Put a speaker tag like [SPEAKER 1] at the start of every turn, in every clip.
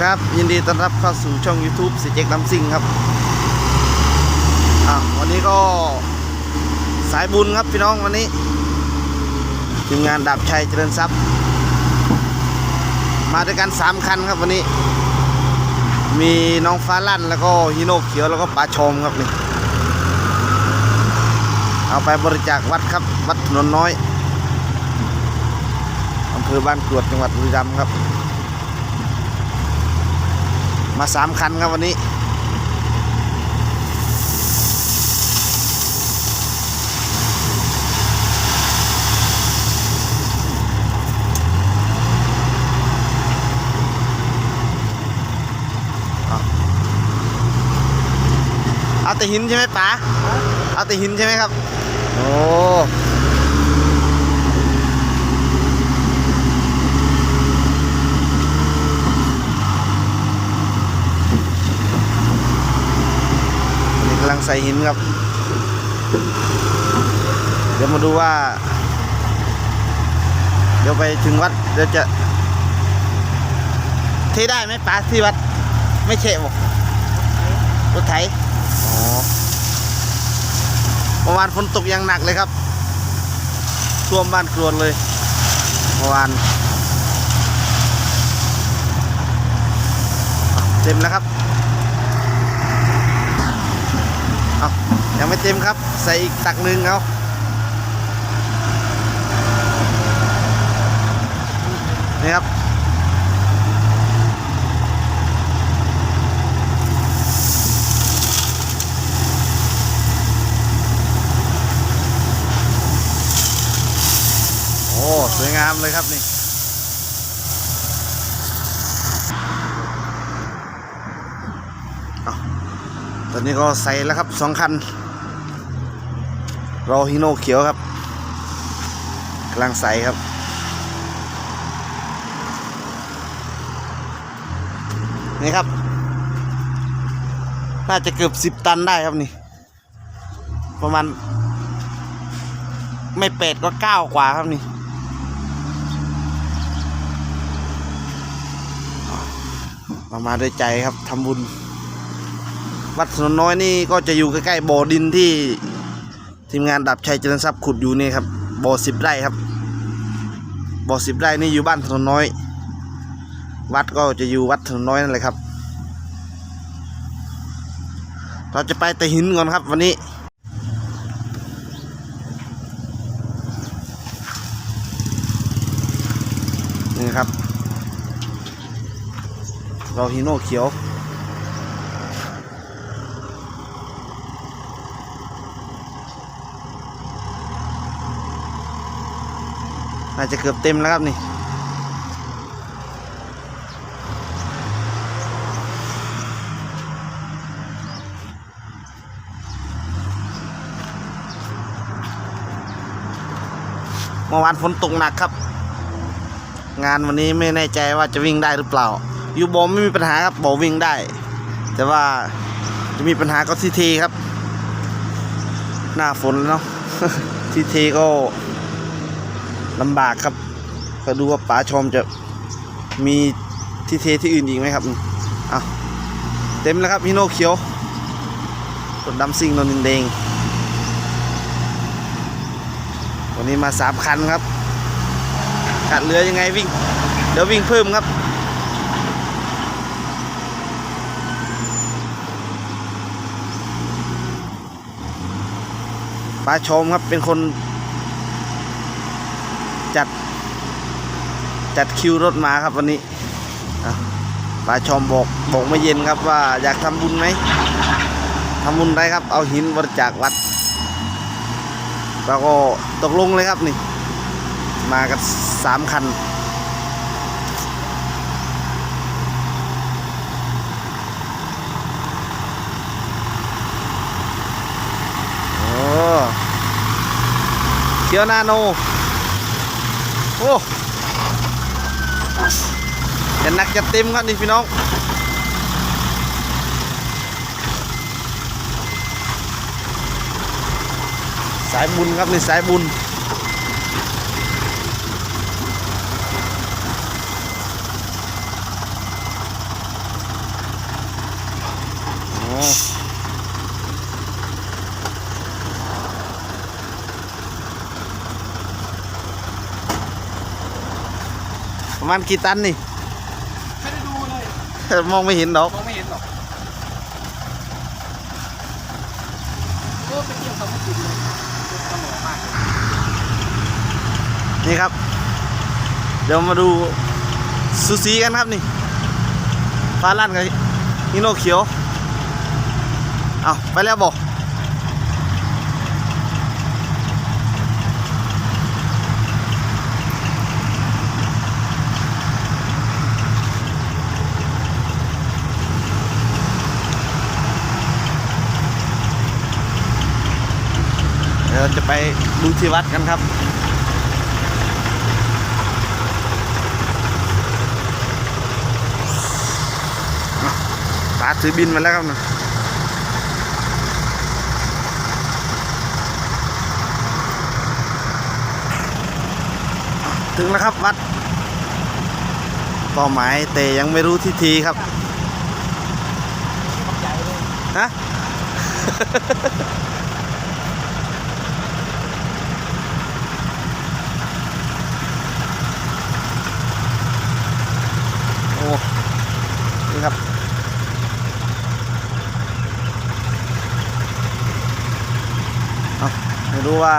[SPEAKER 1] ครับ ยินดีต้อนรับเข้าสู่ช่อง YouTube สิเจ็กน้ำซิงครับอะวันนี้ก็สายบุญครับพี่น้องวันนี้ทีมงานดับชัยเจริญทรัพย์ มาด้วยกัน 3 คันครับวันนี้ มีน้องฟ้าลั่นแล้วก็ฮิโนเขียวแล้วก็ปลาชมครับนี่เอาไปบริจาควัดครับ วัดถนนน้อยอำเภอบ้านกรวดจังหวัดบุรีรัมย์ครับ มาสามคันครับวันนี้ เอาแต่หินใช่ไหมป๋า เอาแต่หินใช่ไหมครับ โอ้ อันนี้กำลัง ใส่หินครับ เดี๋ยวมาดูว่า เดี๋ยวไปถึงวัดเดี๋ยวจะเทได้ไหมป๋าที่วัด ไม่เชะบอกรถไถอ๋อเมื่อวานฝนตกอย่างหนักเลยครับท่วมบ้านกรวนเลยเมื่อวานเต็มแล้วครับ เอา ยังไม่เต็มครับ ใส่อีกตักหนึ่งเอานี่ครับโอ้สวยงามเลยครับนี่ตอนนี้ก็ใส่แล้วครับสองคัน รอฮิโนเขียวครับกำลังใสครับ นี่ครับ น่าจะเกือบสิบตันได้ครับนี่ ประมาณ ไม่เป็ดก็เก้ากว่าครับนี่มามาด้วยใจครับทำบุญ วัดถนนน้อยนี่ก็จะอยู่ใกล้ๆบ่อดินที่ ทีมงานดับชัยเจริญทรัพย์ขุดอยู่นี่ครับบ่อสิบไร่ครับบ่อสิบไร่นี่อยู่บ้านถนนน้อย วัดก็จะอยู่วัดถนนน้อยนั่นแหละครับ เราจะไปแต่หินก่อนครับวันนี้นี่ครับ เราฮิโน่เขียว น่าจะเกือบเต็มแล้วครับนี่เมื่อวานฝนตกหนักครับ งานวันนี้ไม่แน่ใจว่าจะวิ่งได้หรือเปล่าอยู่บอไม่มีปัญหาครับบอวิ่งได้ แต่ว่าจะมีปัญหาก็ทีทีครับ หน้าฝนเนาะทีทีก็ ลำบากครับ ก็ดูว่าป๋าชมจะมีทีเทที่อื่นอีกไหมครับเอาเต็มแล้วครับฮิโนเขียวรถดำซิ่งนนินแดงวันนี้มาสามคันครับขาดเหลือยังไงวิ่ง เดี๋ยววิ่งเพิ่มครับป้าชมครับเป็นคน จัด จัดคิวรถมาครับวันนี้ป้าชอมบอกบอกไม่เย็นครับว่าอยากทำบุญไหมทำบุญได้ครับ เอาหินบริจาควัดเราก็ตกลงเลยครับนี่ มากันสามคันโอ้เคียวนาโน โอ้ จะนักจะเต็มครับนี่พี่น้องสายบุญครับนี่สายบุญ มาณกี่ตันนี่
[SPEAKER 2] ไม่ได้ดูเลย
[SPEAKER 1] มองไม่เห็นดอก
[SPEAKER 2] มองไม่เห็นหรอกโอ้ไปเที่ยวเขาไม่ติดเลยสมองมากเลย
[SPEAKER 1] นี่ครับ เดี๋ยวมาดูซูซีกันครับนี่ฟ้าลั่นกับฮิโนเขียว เอาไปแล้วบอก เดี๋ยวเราจะไปดูที่วัดกันครับปาถือบินมาแล้วครับนะถึงแล้วครับวัดเป้าหมายแต่ยังไม่รู้ที่ทีครับ
[SPEAKER 2] ใหญ่เลย
[SPEAKER 1] ฮะ โอ้ นี่ครับ เอา ไม่รู้ว่า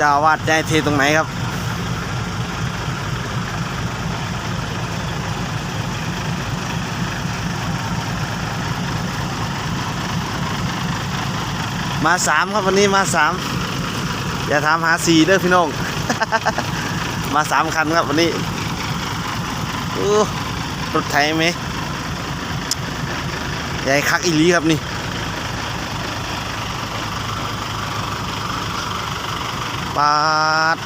[SPEAKER 1] จ้าอาวาดได้เทตรงไหนครับ มาสามครับวันนี้มาสามอย่าถามหาสี่เด้อพี่น้อง มาสามคันครับวันนี้รถไถไหมใหญ่คักอีลีครับนี่ ปาด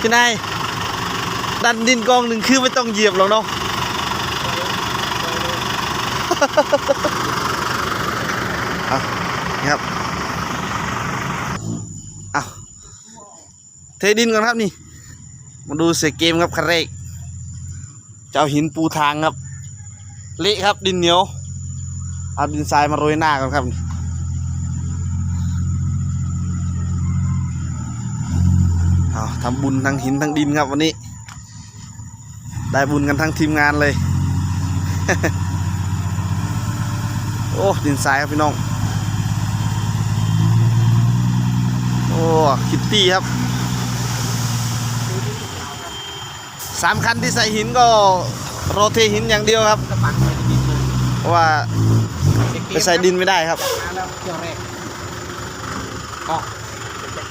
[SPEAKER 1] พี่นายดันดินกองหนึ่งคือไม่ต้องเหยียบหรอกเนาะเอาครับเอาเทดินก่อนครับนี่ มาดูเสียเกมครับคันเรกเจ้าหินปูทางครับ เละครับดินเหนียว เอาดินทรายมาโรยหน้าก่อนครับ ทำบุญทั้งหินทั้งดินครับวันนี้ ได้บุญกันทั้งทีมงานเลย โอ้ดินทรายครับพี่น้อง โอ้คิตตี้ครับสามคันที่ใส่หินก็โรเทหินอย่างเดียวครับ
[SPEAKER 2] เพ
[SPEAKER 1] ราะว่าไปใส่ดินไม่ได้ครับ
[SPEAKER 2] เที่ยวแรกอ๋อจะ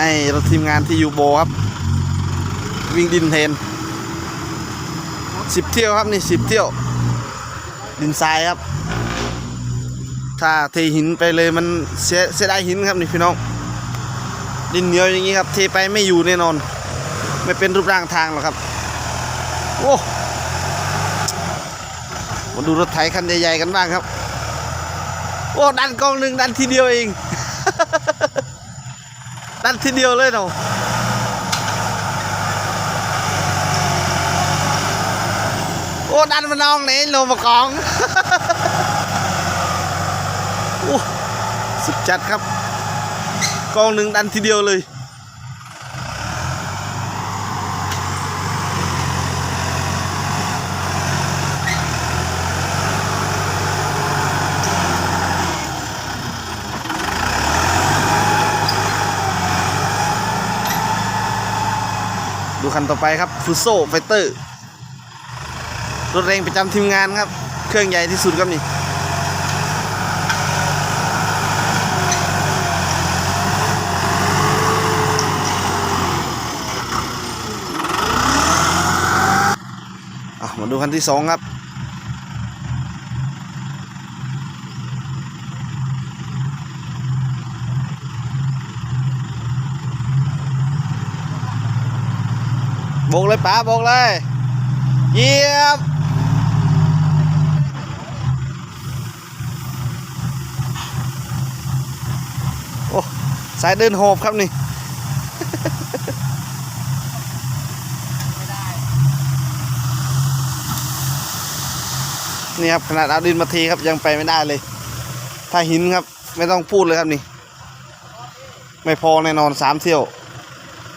[SPEAKER 2] ใส่ลูกเดียว
[SPEAKER 1] ไอ้รถทีมงานที่ยูโบครับ วิ่งดินเทนสิบเที่ยวครับนี่สิบเที่ยว ดินทรายครับ ถ้าเทหินไปเลยมันเสียเสียดายหินครับนี่พี่น้อง ดินเหนียวอย่างนี้ครับ เทไปไม่อยู่แน่นอน ไม่เป็นรูปร่างทางหรอกครับ โอ้มาดูรถไถคันใหญ่ๆกันบ้างครับ โอ้ดันกองหนึ่งดันทีเดียวเอง ดันทีเดียวเลยเนาะโอ้ดันมานองไหนโลมากองสุดจัดครับ กองหนึ่งดันทีเดียวเลย คันต่อไปครับฟูโซไฟเตอร์รถแรงประจำทีมงานครับ เครื่องใหญ่ที่สุดครับนี่มาดูคันที่สองครับ บกเลยป๋าบกเลยเยี่ยบโอ้สายเดินโหบครับนี่นี่ครับขนาดเอาดินมาทีครับยังไปไม่ได้เลย ถ้าหินครับไม่ต้องพูดเลยครับนี่ ไม่พอแน่นอนสามเที่ยว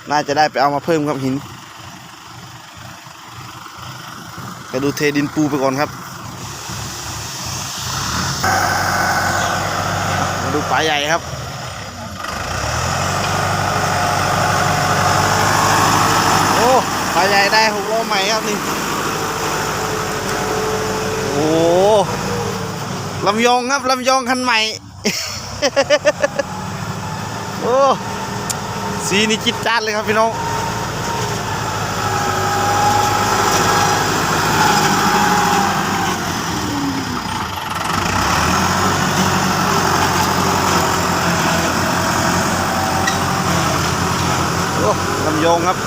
[SPEAKER 1] น่าจะได้ไปเอามาเพิ่มครับหิน ไปดูเทดินปูไปก่อนครับ มาดูปลาใหญ่ครับโอ้ปลาใหญ่ได้หกโลใหม่ครับนี่โอ้ลำยองครับลำยองคันใหม่โอ้สีนี่จิตจัดเลยครับพี่น้อง ยงครับ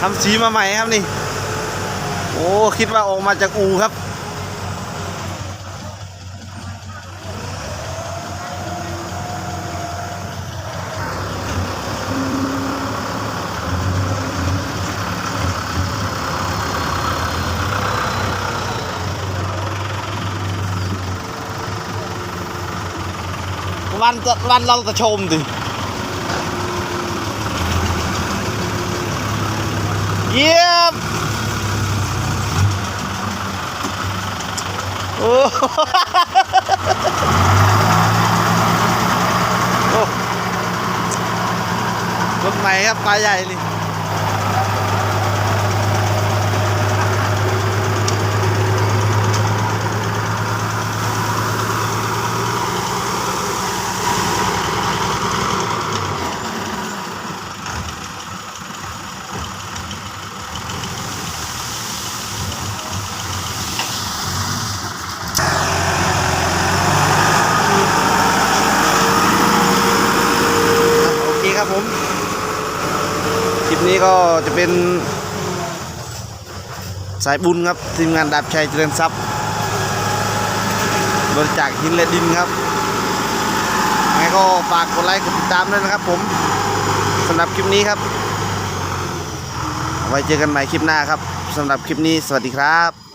[SPEAKER 1] ทำสีมาใหม่ครับนี่ โอ้ คิดว่าออกมาจากอูครับ วันวันเราจะชมดิ เยี่ยมโอ้รถใหม่ครับปลาใหญ่นี่โอเคครับผม คลิปนี้ก็จะเป็น สายบุญครับทีมงานดาบชัยเจริญทรัพย์บริจาคหินและดินครับงั้นก็ฝากกดไลค์กดติดตามด้วยนะครับ ผมสำหรับคลิปนี้ครับไว้เจอกันใหม่คลิปหน้าครับสำหรับคลิปนี้สวัสดีครับ